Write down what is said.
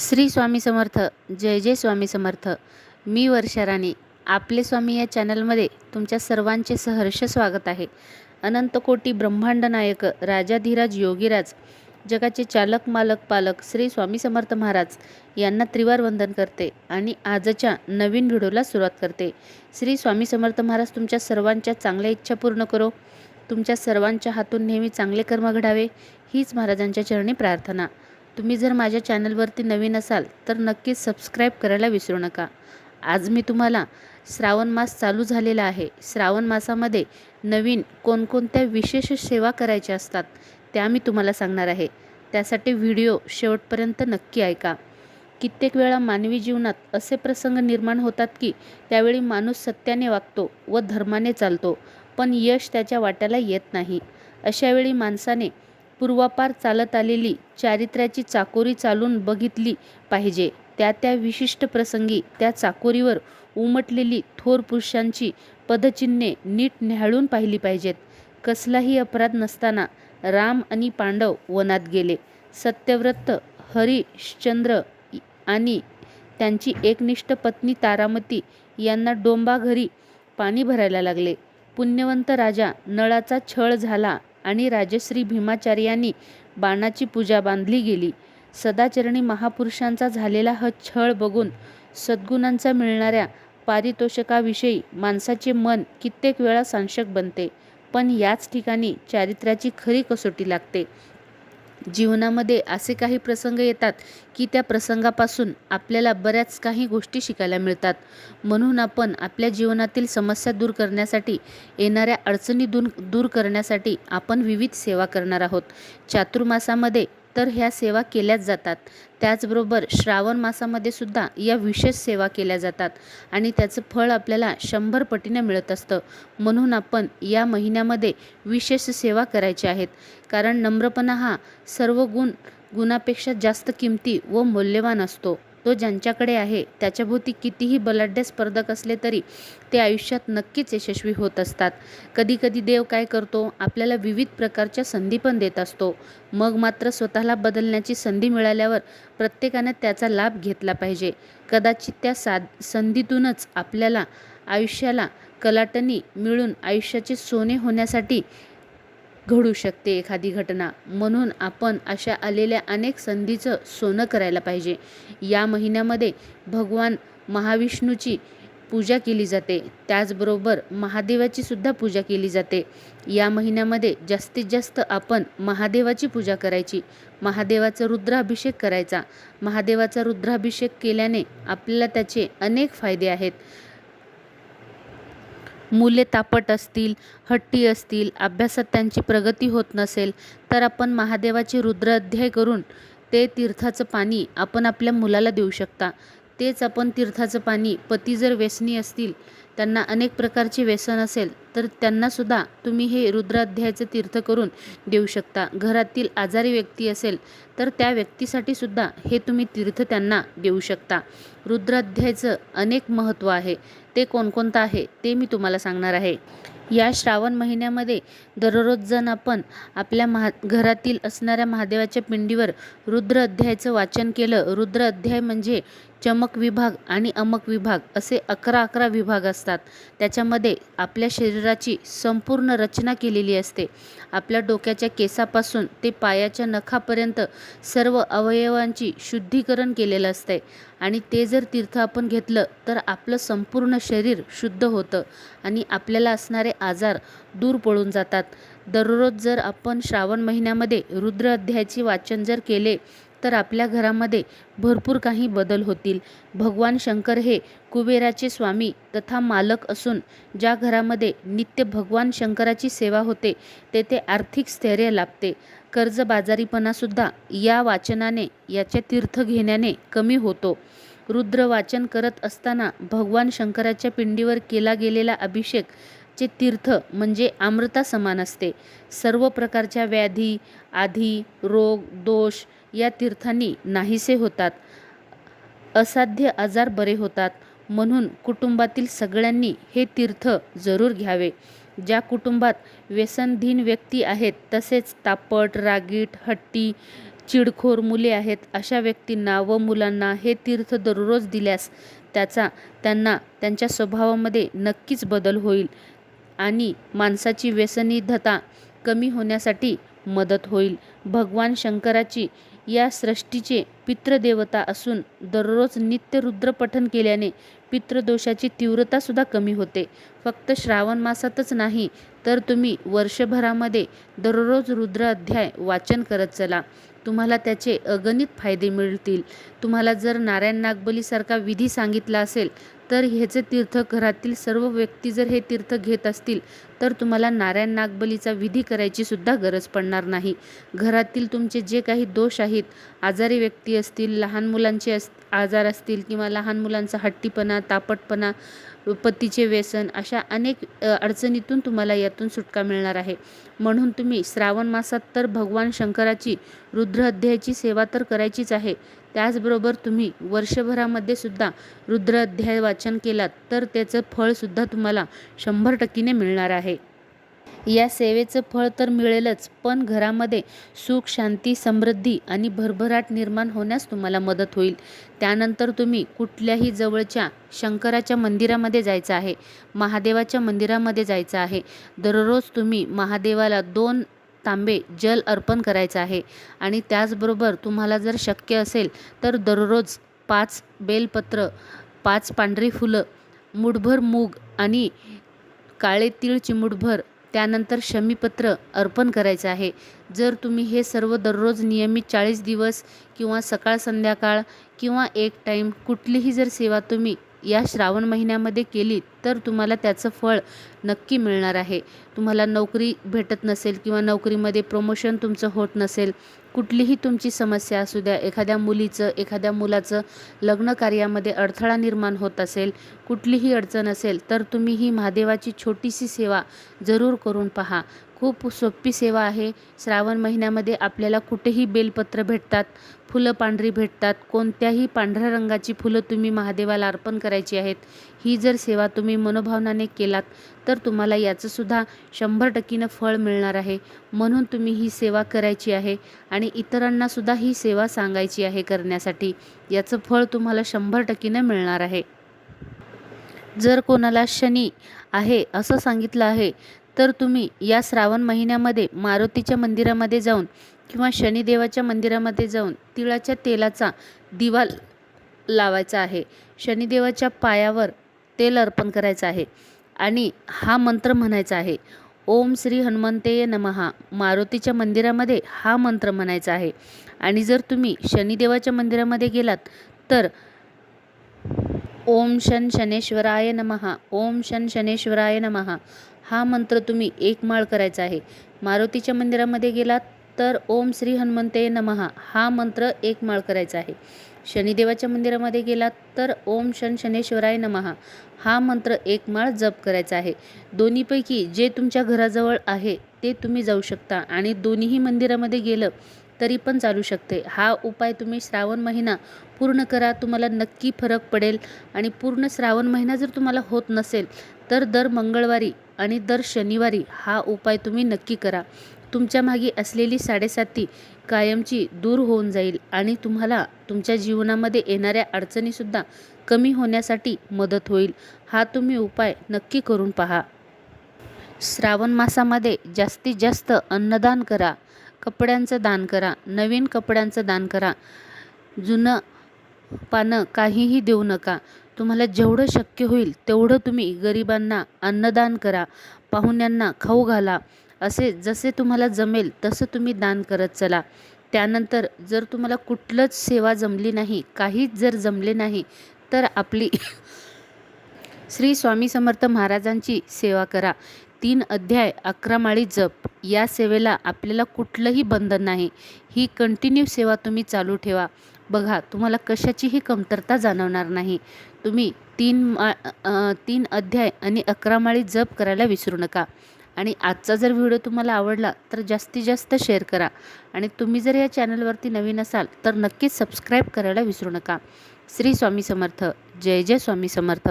श्री स्वामी समर्थ जय जय स्वामी समर्थ. मी वर्षाराणी आपले स्वामी या चॅनलमध्ये तुमच्या सर्वांचे सहर्ष स्वागत आहे. अनंत कोटी ब्रह्मांड नायक राजाधीराज योगीराज जगाचे चालक मालक पालक श्री स्वामी समर्थ महाराज यांना त्रिवार वंदन करते आणि आजच्या नवीन व्हिडिओला सुरुवात करते. श्री स्वामी समर्थ महाराज तुमच्या सर्वांच्या चांगल्या इच्छा पूर्ण करो. तुमच्या सर्वांच्या हातून नेहमी चांगले कर्म घडावे. हीच महाराजांच्या चरणी प्रार्थना. तुम्ही जर माझ्या चॅनलवरती नवीन असाल तर नक्कीच सबस्क्राईब करायला विसरू नका. आज मी तुम्हाला श्रावण मास चालू झालेला आहे. श्रावण मासामध्ये नवीन कोणकोणत्या विशेष सेवा करायच्या असतात त्या मी तुम्हाला सांगणार आहे. त्यासाठी व्हिडिओ शेवटपर्यंत नक्की ऐका. कित्येक वेळा मानवी जीवनात असे प्रसंग निर्माण होतात की त्यावेळी माणूस सत्याने वागतो व धर्माने चालतो पण यश त्याच्या वाट्याला येत नाही. अशावेळी माणसाने पूर्वापार चालत आलेली चारित्र्याची चाकोरी चालून बघितली पाहिजे. त्या त्या विशिष्ट प्रसंगी त्या चाकोरीवर उमटलेली थोर पुरुषांची पदचिन्हे नीट न्याहाळून पाहिली पाहिजेत. कसलाही अपराध नसताना राम आणि पांडव वनात गेले. सत्यव्रत हरिश्चंद्र आणि त्यांची एकनिष्ठ पत्नी तारामती यांना डोंबाघरी पाणी भरायला लागले. पुण्यवंत राजा नळाचा छळ झाला. आणि राजश्री भीमाचार्यांनी बाणाची पूजा बांधली गेली. सदाचरणी महापुरुषांचा झालेला हा छळ बघून सद्गुणांचा मिळणाऱ्या पारितोषिकाविषयी माणसाचे मन कित्येक वेळा सांशक बनते पण याच ठिकाणी चारित्र्याची खरी कसोटी लागते. जीवनामध्ये असे काही प्रसंग येतात की त्या प्रसंगापासून आपल्याला बऱ्याच काही गोष्टी शिकायला मिळतात. म्हणून आपण आपल्या जीवनातील समस्या दूर करण्यासाठी येणाऱ्या अडचणी दूर दूर करण्यासाठी आपण विविध सेवा करणार आहोत. चातुर्मासामध्ये तर ह्या सेवा केल्याच जातात. त्याचबरोबर श्रावण मासामध्ये सुद्धा या विशेष सेवा केल्या जातात आणि त्याचं फळ आपल्याला शंभर पटीने मिळत असतं. म्हणून आपण या महिन्यामध्ये विशेष सेवा करायची आहेत. कारण नम्रपणा हा सर्व गुण गुणापेक्षा जास्त किमती व मौल्यवान असतो. तो ज्यांच्याकडे आहे त्याच्याभोवती कितीही बलाढ्य स्पर्धक असले तरी ते आयुष्यात नक्कीच यशस्वी होत असतात. कधीकधी देव काय करतो आपल्याला विविध प्रकारच्या संधी पण देत असतो. मग मात्र स्वतःला बदलण्याची संधी मिळाल्यावर प्रत्येकाने त्याचा लाभ घेतला पाहिजे. कदाचित त्या साध संधीतूनच आपल्याला आयुष्याला कलाटणी मिळून आयुष्याचे सोने होण्यासाठी घडू शकते एखादी घटना. म्हणून आपण अशा आलेल्या अनेक संधीचं सोनं करायला पाहिजे. या महिन्यामध्ये भगवान महाविष्णूची पूजा केली जाते. त्याचबरोबर महादेवाची सुद्धा पूजा केली जाते. या महिन्यामध्ये जास्तीत जास्त आपण महादेवाची पूजा करायची. महादेवाचा रुद्राभिषेक करायचा. महादेवाचा रुद्राभिषेक केल्याने आपल्याला त्याचे अनेक फायदे आहेत. मुले तापट असतील हट्टी असतील अभ्यासात त्यांची प्रगती होत नसेल तर आपण महादेवाची रुद्राध्याय करून ते तीर्थाचं पाणी आपण आपल्या मुलाला देऊ शकता. तेच आपण तीर्थाचं पाणी पती जर व्यसनी असतील त्यांना अनेक प्रकारचे व्यसन असेल तर त्यांनासुद्धा तुम्ही हे रुद्राध्यायाचं तीर्थ करून देऊ शकता. घरातील आजारी व्यक्ती असेल तर त्या व्यक्तीसाठी सुद्धा हे तुम्ही तीर्थ त्यांना देऊ शकता. रुद्राध्यायाचं अनेक महत्त्व आहे. ते कोणकोणतं आहे ते मी तुम्हाला सांगणार आहे. या श्रावण महिन्यामध्ये दररोज जण आपण आपल्या महा घरातील असणाऱ्या महादेवाच्या पिंडीवर रुद्र अध्यायाचं वाचन केलं. रुद्र अध्याय म्हणजे चमक विभाग आणि अमक विभाग असे अकरा अकरा विभाग असतात. त्याच्यामध्ये आपल्या शरीर शरीराची संपूर्ण रचना केलेली असते. आपल्या डोक्याच्या केसापासून ते पायाच्या नखापर्यंत सर्व अवयवांची शुद्धीकरण केलेलं असते. आणि ते जर तीर्थ आपण घेतलं तर आपलं संपूर्ण शरीर शुद्ध होतं आणि आपल्याला असणारे आजार दूर पळून जातात. दररोज जर आपण श्रावण महिन्यामध्ये रुद्र अध्यायाचे वाचन जर केले तर आपल्या घरामध्ये भरपूर काही बदल होतील. भगवान शंकर हे कुबेराचे स्वामी तथा मालक असून ज्या घरामध्ये नित्य भगवान शंकराची सेवा होते तेथे आर्थिक स्थैर्य लाभते. कर्जबाजारीपणासुद्धा या वाचनाने याचे तीर्थ घेण्याने कमी होतो. रुद्र वाचन करत असताना भगवान शंकराच्या पिंडीवर केला गेलेला अभिषेक चे तीर्थ म्हणजे अमृता समान असते. सर्व प्रकारच्या व्याधी आधी रोग दोष या तीर्थांनी नाहीसे होतात. असाध्य आजार बरे होतात. म्हणून कुटुंबातील सगळ्यांनी हे तीर्थ जरूर घ्यावे. ज्या कुटुंबात व्यसनधीन व्यक्ती आहेत तसेच तापट रागीट हट्टी चिडखोर मुले आहेत अशा व्यक्तींना व मुलांना हे तीर्थ दररोज दिल्यास त्याचा त्यांना त्यांच्या स्वभावामध्ये नक्कीच बदल होईल आणि माणसाची व्यसनिधता कमी होण्यासाठी मदत होईल. भगवान शंकराची या सृष्टीचे पितृदेवता असून दररोज नित्य रुद्रपठन केल्याने पितृदोषाची तीव्रतासुद्धा कमी होते. फक्त श्रावण मासातच नाही तर तुम्ही वर्षभरामध्ये दररोज रुद्र अध्याय वाचन करत चला. तुम्हाला त्याचे अगणित फायदे मिळतील. तुम्हाला जर नारायण नागबलीसारखा विधी सांगितला असेल तर ह्याचे तीर्थ घरातील सर्व व्यक्ती जर हे तीर्थ घेत असतील तर तुम्हाला नारायण नागबलीचा विधी करायची सुद्धा गरज पडणार नाही. घरातील तुमचे जे काही दोष आहेत आजारी व्यक्ती असतील लहान मुलांचे अस आजार असतील किंवा लहान मुलांचा हट्टीपणा तापटपणा पतीचे व्यसन अशा अनेक अडचणीतून तुम्हाला यातून सुटका मिळणार आहे. म्हणून तुम्ही श्रावण मासात तर भगवान शंकराची रुद्र अध्यायाची सेवा तर करायचीच आहे. त्याचबरोबर तुम्ही वर्षभरामध्ये सुद्धा रुद्र अध्याय वाचन केलात तर त्याचं फळसुद्धा तुम्हाला शंभर टक्कीने मिळणार आहे. या सेवेचं फळ तर मिळेलच पण घरामध्ये सुख शांती समृद्धी आणि भरभराट निर्माण होण्यास तुम्हाला मदत होईल. त्यानंतर तुम्ही कुठल्याही जवळच्या शंकराच्या मंदिरामध्ये जायचं आहे महादेवाच्या मंदिरामध्ये जायचं आहे. दररोज तुम्ही महादेवाला दोन तांबे जल अर्पण करायचं आहे आणि त्याचबरोबर तुम्हाला जर शक्य असेल तर दररोज पाच बेलपत्र पाच पांढरी फुलं मुठभर मूग आणि काळे तीळ चिमुटभर त्यानंतर शमीपत्र अर्पण करायचं आहे. जर तुम्ही हे सर्व दररोज नियमित चाळीस दिवस किंवा सकाळ संध्याकाळ किंवा एक टाईम कुठलीही जर सेवा तुम्ही या श्रावण महिन्यामध्ये केली तर तुम्हाला त्याचं फळ नक्की मिळणार आहे. तुम्हाला नोकरी भेटत नसेल किंवा नोकरीमध्ये प्रमोशन तुमचं होत नसेल कुठलीही तुमची समस्या असू द्या एखाद्या मुलीचं एखाद्या मुलाचं लग्न कार्यामध्ये अडथळा निर्माण होत असेल कुठलीही अडचण असेल तर तुम्ही ही महादेवाची छोटीशी सेवा जरूर करून पहा. खूप सोपी सेवा आहे. श्रावण महिन्यामध्ये आपल्याला कुठेही बेलपत्र भेटतात फुलं पांढरी भेटतात. कोणत्याही पांढऱ्या रंगाची फुलं तुम्ही महादेवाला अर्पण करायची आहेत. ही जर सेवा तुम्ही मनोभावनाने केलात तर तुम्हाला याचंसुद्धा शंभर टक्कीनं फळ मिळणार आहे. म्हणून तुम्ही ही सेवा करायची आहे आणि इतरांनासुद्धा ही सेवा सांगायची आहे करण्यासाठी. याचं फळ तुम्हाला शंभर टक्कीनं मिळणार आहे. जर कोणाला शनी आहे असं सांगितलं आहे तर तुम्ही या श्रावण महिन्यामध्ये मारुतीच्या मंदिरामध्ये जाऊन किंवा शनिदेवाच्या मंदिरामध्ये जाऊन तिळाच्या तेलाचा दिवा लावायचा आहे. शनिदेवाच्या पायावर तेल अर्पण करायचं आहे. आणि हा मंत्र म्हणायचा आहे. ओम श्री हनुमंतेय नमहा. मारुतीच्या मंदिरामध्ये हा मंत्र म्हणायचा आहे. आणि जर तुम्ही शनिदेवाच्या मंदिरामध्ये गेलात तर ओम शन शनेश्वराय नमहा. ओम शन शनेश्वराय नमहा. हा मंत्र तुम्ही एक माळ करायचा आहे. मारुतीच्या मंदिरामध्ये गेलात तर ओम श्री हनुमंते नमहा हा मंत्र एक माळ करायचा आहे. शनिदेवाच्या मंदिरामध्ये गेलात तर ओम शन शनेश्वराय नमहा हा मंत्र एक माळ जप करायचा आहे. दोन्हीपैकी जे तुमच्या घराजवळ आहे ते तुम्ही जाऊ शकता आणि दोन्हीही मंदिरामध्ये गेलं तरी पण चालू शकते. हा उपाय तुम्ही श्रावण महिना पूर्ण करा तुम्हाला नक्की फरक पडेल आणि पूर्ण श्रावण महिना जर तुम्हाला होत नसेल तर दर मंगळवारी आणि दर शनिवारी हा उपाय तुम्ही नक्की करा. तुमच्या मागे असलेली साडेसाती कायमची दूर होऊन जाईल आणि तुम्हाला तुमच्या जीवनामध्ये येणाऱ्या अडचणीसुद्धा कमी होण्यासाठी मदत होईल. हा तुम्ही उपाय नक्की करून पहा. श्रावण मासामध्ये जास्तीत जास्त अन्नदान करा. कपड्यांचं दान करा. नवीन कपड्यांचं दान करा. जुनं पानं काहीही देऊ नका. तुम्हाला जेवढं शक्य होईल तेवढं तुम्ही गरिबांना अन्नदान करा पाहुण्यांना खाऊ घाला. असे जसे तुम्हाला जमेल तसं तुम्ही दान करत चला. त्यानंतर जर तुम्हाला कुठलंच सेवा जमली नाही काहीच जर जमले नाही तर आपली श्री स्वामी समर्थ महाराजांची सेवा करा. तीन अध्याय अकरा माळी जप. या सेवेला आपल्याला कुठलंही बंधन नाही. ही कंटिन्यू सेवा तुम्ही चालू ठेवा. बघा तुम्हाला कशाचीही कमतरता जाणवणार नाही. तुम्ही तीन मा तीन अध्याय आणि अकरा माळी जप करायला विसरू नका. आणि आजचा जर व्हिडिओ तुम्हाला आवडला तर जास्तीत जास्त शेअर करा. आणि तुम्ही जर या चॅनलवरती नवीन असाल तर नक्कीच सबस्क्राईब करायला विसरू नका. श्री स्वामी समर्थ. जय जय स्वामी समर्थ.